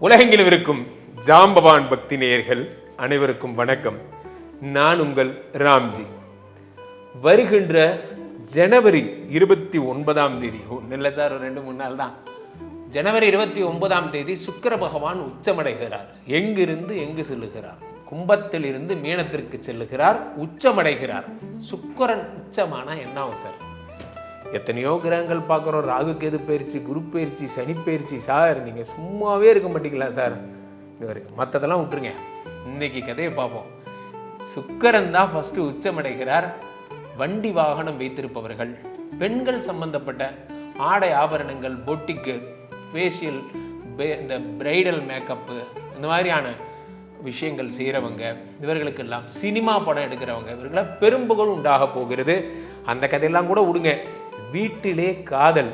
உலகெங்கிலும் இருக்கும் ஜாம்பவான் பக்தி நேயர்கள் அனைவருக்கும் வணக்கம். நான் உங்கள் ராம்ஜி. வருகின்ற ஜனவரி இருபத்தி ஒன்பதாம் தேதி ஒன்றும் இல்லை சார் ரெண்டு மூணு நாள் தான். ஜனவரி இருபத்தி ஒன்பதாம் தேதி சுக்கிர பகவான் உச்சமடைகிறார். எங்கிருந்து எங்கு செல்லுகிறார்? கும்பத்தில் இருந்து மீனத்திற்கு செல்லுகிறார் உச்சமடைகிறார். சுக்கிரன் உச்சமானா என்ன சார்? எத்தனையோ கிரகங்கள் பார்க்குறோம். ராகு கேது பயிற்சி குரு பயிற்சி சனி பயிற்சி. சார் நீங்கள் சும்மாவே இருக்க மாட்டீங்களா சார்? இவர் மற்றதெல்லாம் விட்டுருங்க. இன்னைக்கு கதையை பார்ப்போம். சுக்கரன் தான் ஃபஸ்ட்டு உச்சமடைகிறார். வண்டி வாகனம் வைத்திருப்பவர்கள் பெண்கள் சம்பந்தப்பட்ட ஆடை ஆபரணங்கள் பொட்டிக்கு ஃபேஷியல் இந்த பிரைடல் மேக்கப்பு இந்த மாதிரியான விஷயங்கள் செய்கிறவங்க இவர்களுக்கெல்லாம் சினிமா படம் எடுக்கிறவங்க இவர்களை பெரும்புகழ் உண்டாக போகிறது. அந்த கதையெல்லாம் கூட விடுங்க. வீட்டிலே காதல்.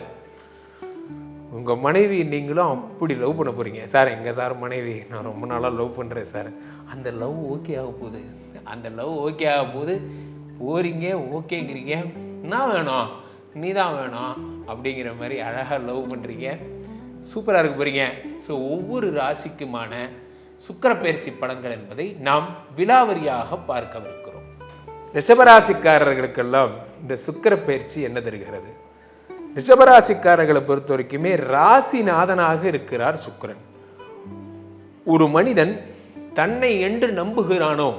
உங்கள் மனைவி நீங்களும் அப்படி லவ் பண்ண போகிறீங்க சார் எங்கே சார் மனைவி? நான் ரொம்ப நாளாக லவ் பண்ணுறேன் சார். அந்த லவ் ஓகே ஆக போகுது. அந்த லவ் ஓகே ஆக போகுது. போகிறீங்க ஓகேங்கிறீங்க என்ன வேணும். நீ தான் வேணும். அப்படிங்கிற மாதிரி அழகாக லவ் பண்ணுறீங்க சூப்பராக இருக்க போகிறீங்க ஸோ ஒவ்வொரு ராசிக்குமான சுக்கிர பயிற்சி படங்கள் என்பதை நாம் விலாவரியாக பார்க்கவிருக்கும் ரிஷபராசிக்காரர்களுக்கெல்லாம் இந்த சுக்கிர பயிற்சி என்ன தருகிறது? ரிஷபராசிக்காரர்களை பொறுத்த வரைக்குமே ராசிநாதனாக இருக்கிறார் சுக்கரன். ஒரு மனிதன் தன்னை என்று நம்புகிறானோ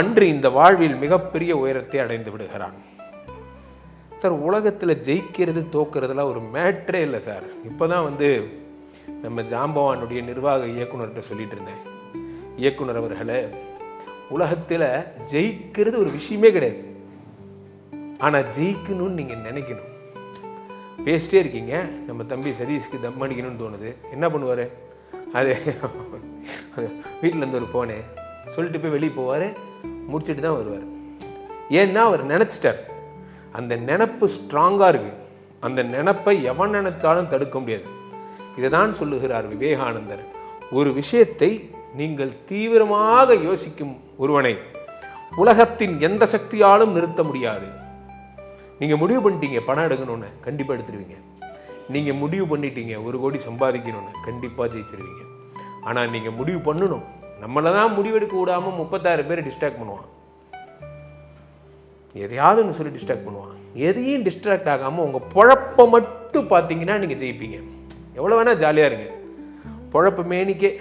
அன்று இந்த வாழ்வில் மிகப்பெரிய உயரத்தை அடைந்து விடுகிறான். சார் உலகத்தில் ஜெயிக்கிறது தோக்கிறதுலாம் ஒரு மேட்ரே இல்லை சார். இப்போ தான் வந்து நம்ம ஜாம்பவானுடைய நிர்வாக இயக்குனர்கிட்ட சொல்லிட்டு இருந்தேன். இயக்குனர் அவர்களே உலகத்தில் ஜெயிக்கிறது ஒரு விஷயமே கிடையாது. ஆனால் ஜெயிக்கணும்னு நீங்கள் நினைக்கணும். பேசிட்டே இருக்கீங்க. நம்ம தம்பி சதீஷ்க்கு தம் அடிக்கணும்னு தோணுது. என்ன பண்ணுவார்? அது வீட்டிலேருந்து ஒரு ஃபோனு சொல்லிட்டு போய் வெளியே போவார். முடிச்சுட்டு தான் வருவார். ஏன்னா அவர் நினச்சிட்டார். அந்த நினப்பு ஸ்ட்ராங்காக இருக்குது அந்த நினப்பை எவன் நினச்சாலும் தடுக்க முடியாது. இதை தான் சொல்லுகிறார் விவேகானந்தர். ஒரு விஷயத்தை நீங்கள் தீவிரமாக யோசிக்கும் ஒருவனை உலகத்தின் எந்த சக்தியாலும் நிறுத்த முடியாது. நீங்கள் முடிவு பண்ணிட்டீங்க பணம் எடுக்கணும்னு கண்டிப்பாக எடுத்துருவீங்க. நீங்கள் முடிவு பண்ணிட்டீங்க ஒரு கோடி சம்பாதிக்கணும்னு கண்டிப்பாக ஜெயிச்சிருவீங்க. ஆனால் நீங்கள் முடிவு பண்ணணும். நம்மளை தான் முடிவெடுக்க விடாமல் முப்பத்தாயிரம் பேர் டிஸ்ட்ராக்ட் பண்ணுவான். எதையாவதுன்னு சொல்லி டிஸ்ட்ராக்ட் பண்ணுவான். எதையும் டிஸ்ட்ராக்ட் ஆகாமல் உங்கள் பொழப்பை மட்டும் பார்த்தீங்கன்னா நீங்கள் ஜெயிப்பீங்க. எவ்வளோ வேணால் ஜாலியாக இருங்க. பொழப்பு மேனிக்கே.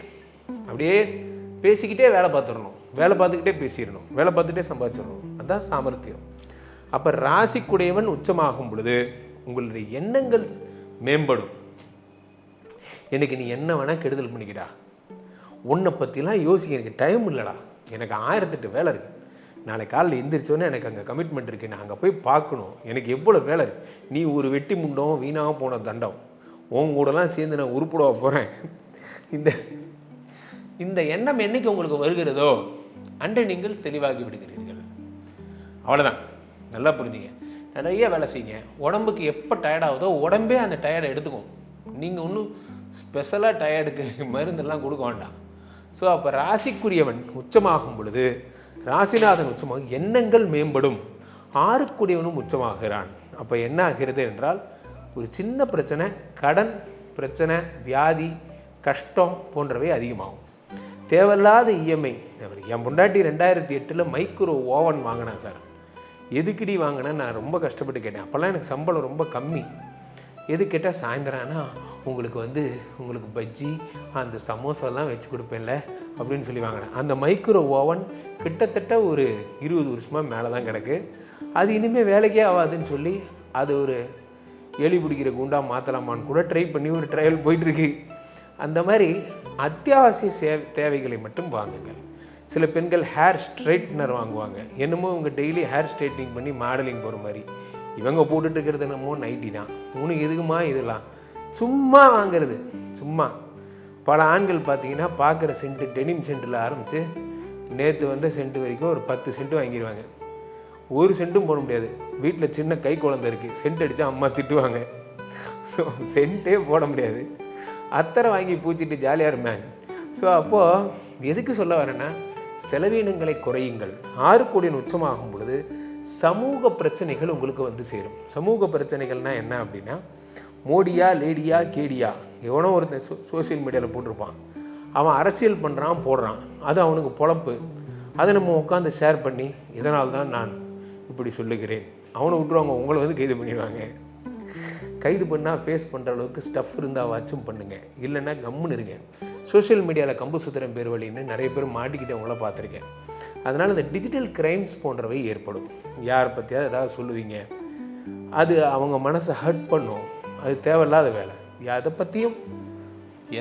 அப்படியே பேசிக்கிட்டே வேலை பார்த்துடணும். வேலை பார்த்துக்கிட்டே பேசிடணும். வேலை பார்த்துட்டே சம்பாதிச்சிடணும். அதுதான் சாமர்த்தியம். அப்போ ராசிக்குடையவன் உச்சமாகும் பொழுது உங்களுடைய எண்ணங்கள் மேம்படும். எனக்கு நீ என்ன வேணால் கெடுதல் பண்ணிக்கிடா. உன்னை பற்றிலாம் யோசிக்க எனக்கு டைம் இல்லைடா. எனக்கு ஆயிரத்தெட்டு வேலை இருக்குது நாளை காலையில் எந்திரிச்சோன்னே எனக்கு அங்கே கமிட்மெண்ட் இருக்குது நான் அங்கே போய் பார்க்கணும். எனக்கு எவ்வளோ வேலை இருக்குது நீ ஒரு வெட்டி முண்டம் வீணாக போன தண்டம். உன் கூடலாம் சேர்ந்து நான் உருப்பிட போகிறேன் இந்த இந்த எண்ணம் என்னைக்கு உங்களுக்கு வருகிறதோ அன்று நீங்கள் தெளிவாகி விடுகிறீர்கள். அவ்வளோதான் நல்லா புரிஞ்சுங்க. நிறைய வேலை செய்யுங்க. உடம்புக்கு எப்போ டயர்டாகுதோ உடம்பே அந்த டயர்டை எடுத்துக்கும். நீங்கள் ஒன்றும் ஸ்பெஷலாக டயர்டுக்கு மருந்தெல்லாம் கொடுக்க வேண்டாம். ஸோ அப்போ ராசிக்குரியவன் உச்சமாகும் பொழுது ராசிநாதன் உச்சமாகும் எண்ணங்கள் மேம்படும். ஆறுக்குரியவனும் உச்சமாகிறான். அப்போ என்ன ஆகிறது என்றால் ஒரு சின்ன பிரச்சனை கடன் பிரச்சனை வியாதி கஷ்டம் போன்றவை அதிகமாகும். தேவையில்லாத இஎம்ஐ என் பொண்டாட்டி ரெண்டாயிரத்தி எட்டில் மைக்ரோ ஓவன் வாங்கினேன் சார் எதுக்கடி வாங்கினேன் நான் ரொம்ப கஷ்டப்பட்டு கேட்டேன். அப்போல்லாம் எனக்கு சம்பளம் ரொம்ப கம்மி. எது கேட்டால் சாயந்தரம்னா உங்களுக்கு வந்து உங்களுக்கு பஜ்ஜி அந்த சமோசாலாம் வச்சு கொடுப்பேன்ல அப்படின்னு சொல்லி வாங்கினேன். அந்த மைக்ரோ ஓவன் கிட்டத்தட்ட ஒரு இருபது வருஷமாக மேலே தான் கிடக்கு. அது இனிமேல் வேலைக்கே ஆகாதுன்னு சொல்லி அது ஒரு எலி பிடிக்கிற குண்டா மாற்றலாமான்னு கூட ட்ரை பண்ணி ஒரு ட்ரையல் போயிட்டுருக்கு அந்த மாதிரி அத்தியாவசிய சே தேவைகளை மட்டும் வாங்குங்கள். சில பெண்கள் ஹேர் ஸ்ட்ரைட்னர் வாங்குவாங்க. என்னமோ இவங்க டெய்லி ஹேர் ஸ்ட்ரைட்னிங் பண்ணி மாடலிங் போகிற மாதிரி. இவங்க போட்டுட்டு இருக்கிறது என்னமோ நைட்டி தான். உனக்கு எதுக்குமா இதெல்லாம்? சும்மா வாங்குறது. சும்மா. பல ஆண்கள் பார்த்தீங்கன்னா பார்க்குற சென்ட்டு டெனிம் சென்ட்டில் ஆரம்பித்து நேற்று வந்த சென்ட் வரைக்கும் ஒரு பத்து சென்ட் வாங்கிடுவாங்க ஒரு சென்ட்டும் போட முடியாது. வீட்டில் சின்ன கை குழந்தை இருக்குது சென்ட் அடித்தா அம்மா திட்டுவாங்க. ஸோ சென்ட்டே போட முடியாது. அத்தரை வாங்கி பூச்சிட்டு ஜாலியாக இருப்பேன். ஸோ அப்போது எதுக்கு சொல்ல வரேன்னா செலவீனங்களை குறையுங்கள். ஆறு கோடியின் உச்சமாகும் பொழுது சமூக பிரச்சனைகள் உங்களுக்கு வந்து சேரும். சமூக பிரச்சனைகள்னால் என்ன அப்படின்னா மோடியா லேடியா கேடியா? எவனோ ஒருத்தன் சோ சோசியல் மீடியாவில் போட்டிருப்பான். அவன் அரசியல் பண்ணுறான் போடுறான். அது அவனுக்கு பொழப்பு. அதை நம்ம உட்காந்து ஷேர் பண்ணி இதனால் தான் நான் இப்படி சொல்லுகிறேன். அவனை விட்டுருவாங்க உங்களை வந்து கைது பண்ணிடுவாங்க. கைது பண்ணால் ஃபேஸ் பண்ணுற அளவுக்கு ஸ்டஃப் இருந்தால் வாச்சும் பண்ணுங்கள் இல்லைன்னா கம்முன்னு இருங்க. சோஷியல் மீடியாவில் கம்பு சுத்திரம் பேர் வழின்னு நிறைய பேர் மாட்டிக்கிட்டவங்கள பார்த்துருக்கேன். அதனால் இந்த டிஜிட்டல் கிரைம்ஸ் போன்றவை ஏற்படும். யார் பற்றியாவது ஏதாவது சொல்லுவீங்க. அது அவங்க மனசை ஹர்ட் பண்ணும். அது தேவையில்லாத வேலை. அதை பற்றியும்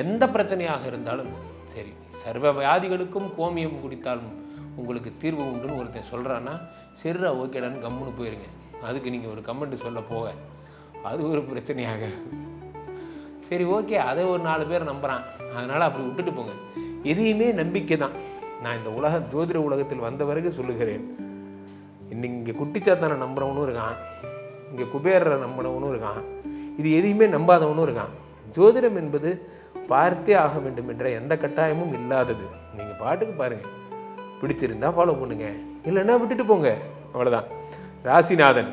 எந்த பிரச்சனையாக இருந்தாலும் சரி சர்வ வியாதிகளுக்கும் கோமியம் குடித்தாலும் உங்களுக்கு தீர்வு உண்டுன்னு ஒருத்தன் சொல்கிறான்னா சரிடா ஓகேடான்னு கம்முன்னு போயிருங்க. அதுக்கு நீங்கள் ஒரு கமெண்ட் சொல்ல போக. அது ஒரு பிரச்சனையாக. சரி ஓகே அதை ஒரு நாலு பேர் நம்புகிறான் அதனால் அப்படி விட்டுட்டு போங்க. எதையுமே நம்பிக்கை தான். நான் இந்த உலக ஜோதிட உலகத்தில் வந்த பிறகு சொல்லுகிறேன். இன்னைக்கு இங்கே குட்டிச்சாத்தானை நம்புறவனும் இருக்கான். இங்கே குபேரரை நம்பினவனும் இருக்கான். இது எதையுமே நம்பாதவனும் இருக்கான். ஜோதிடம் என்பது பார்த்தே ஆக வேண்டும் என்ற எந்த கட்டாயமும் இல்லாதது. நீங்கள் பாட்டுக்கு பாருங்கள் பிடிச்சிருந்தா ஃபாலோ பண்ணுங்கள் இல்லைன்னா விட்டுட்டு போங்க. அவ்வளோதான் ராசிநாதன்.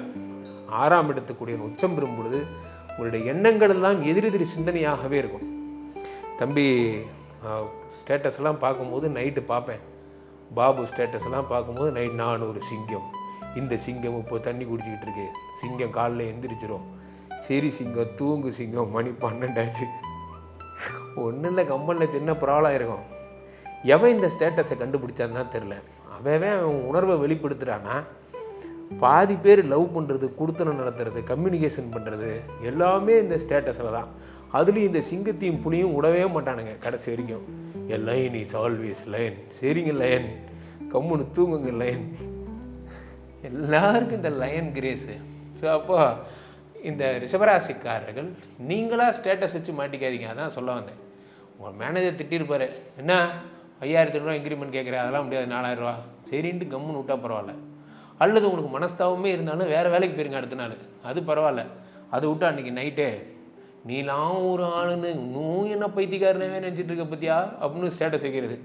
ஆறாம் இடத்துக்குரிய உச்சம் பெறும் பொழுது உங்களுடைய எண்ணங்கள் எல்லாம் எதிரெதிரி சிந்தனையாகவே இருக்கும். தம்பி ஸ்டேட்டஸ் எல்லாம் பார்க்கும்போது நைட்டு பார்ப்பேன். பாபு ஸ்டேட்டஸ் எல்லாம் பார்க்கும்போது நைட் நான் ஒரு சிங்கம். இந்த சிங்கம் இப்போ தண்ணி குடிச்சிக்கிட்டு இருக்கு. சிங்கம் காலைல எந்திரிச்சிரும். சரி சிங்கம் தூங்கு சிங்கம். மணி பன்னெண்டாச்சு. ஒன்றும் இல்லை கம்பனில் சின்ன ப்ராப்ளம் இருக்கும் எவன் இந்த ஸ்டேட்டஸை கண்டுபிடிச்சான்னு தான் தெரில அவன் அவன் உணர்வை வெளிப்படுத்துகிறான்னா பாதி பேர் லவ் பண்ணுறது கொடுத்தனம் நடத்துறது கம்யூனிகேஷன் பண்ணுறது எல்லாமே இந்த ஸ்டேட்டஸில் தான். அதுலேயும் இந்த சிங்கத்தையும் புளியும் விடவே மாட்டானுங்க கடைசி வரைக்கும். A line is always line. சரிங்க லைன். கம்முன்னு தூங்குங்க லைன். எல்லாருக்கும் இந்த லயன் கிரேஸு ஸோ அப்போ இந்த ரிஷபராசிக்காரர்கள் நீங்களாக ஸ்டேட்டஸ் வச்சு மாட்டிக்காதீங்க. அதான் சொல்ல வந்தேன். உங்கள் மேனேஜர் திட்டிருப்பாரு. என்ன? ஐயாயிரத்தி ரூபா இன்க்ரிமெண்ட் கேட்குறேன் அதெல்லாம் முடியாது. நாலாயிரரூவா சரின்ட்டு கம்முன்னு விட்டா பரவாயில்ல. அல்லது உங்களுக்கு மனஸ்தாபமே இருந்தாலும் வேறு வேலைக்கு போயிருங்க அடுத்த நாள். அது பரவாயில்ல. அது விட்டா அன்றைக்கி நைட்டே நீலாம் ஒரு ஆளுன்னு இன்னும் என்ன பைத்தியக்காரனவே நினச்சிட்டு இருக்க பத்தியா? அப்படின்னு ஸ்டேட்டஸ் வைக்கிறது.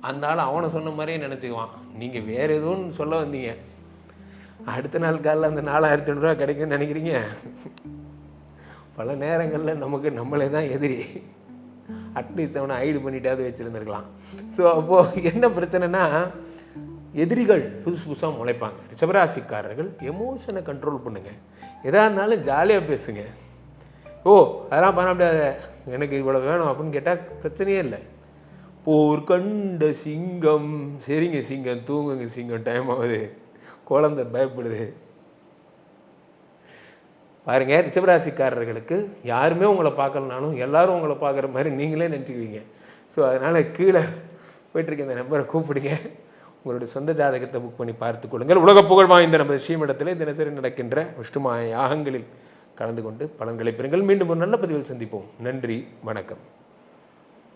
அந்த ஆள் அவனை சொன்ன மாதிரியே நினச்சிக்குவான். நீங்கள் வேறு எதுவும் சொல்ல வந்தீங்க. அடுத்த நாள் காலைல அந்த நாலாயிரத்தி ஐநூறுரூவா கிடைக்கும்னு நினைக்கிறீங்க? பல நேரங்களில் நமக்கு நம்மளே தான் எதிரி. அட்லீஸ்ட் அவனை ஐடு பண்ணிட்டாவது வச்சுருந்துருக்கலாம். ஸோ அப்போது என்ன பிரச்சனைனா எதிரிகள் புதுசு புதுசாக முளைப்பாங்க. ரிஷபராசிக்காரர்கள் எமோஷனை கண்ட்ரோல் பண்ணுங்க. எதா இருந்தாலும் ஜாலியாக பேசுங்க. ஓ அதெல்லாம் பண்ண முடியாது. எனக்கு இவ்வளோ வேணும் அப்படின்னு கேட்டால் பிரச்சனையே இல்லை. போர் கண்ட சிங்கம். சரிங்க சிங்கம் தூங்குங்க சிங்கம் டைம் ஆகுது. குழந்தை பயப்படுது. பாருங்க ரிஷபராசிக்காரர்களுக்கு யாருமே உங்களை பார்க்கலனாலும் எல்லாரும் உங்களை பார்க்குற மாதிரி நீங்களே நினச்சிக்குவீங்க. ஸோ அதனால் கீழே போயிட்டுருக்க இந்த நம்பரை கூப்பிடுங்க. உங்களுடைய சொந்த ஜாதகத்தை புக் பண்ணி பார்த்து கொள்ளுங்கள். உலக புகழ் வாய்ந்த நமது ஸ்ரீமடத்திலே தினசரி நடக்கின்ற விஷ்ணுமாய யாகங்களில் கலந்து கொண்டு பலன்களை பெறுங்கள். மீண்டும் ஒரு நல்ல பதிவில் சந்திப்போம். நன்றி வணக்கம்.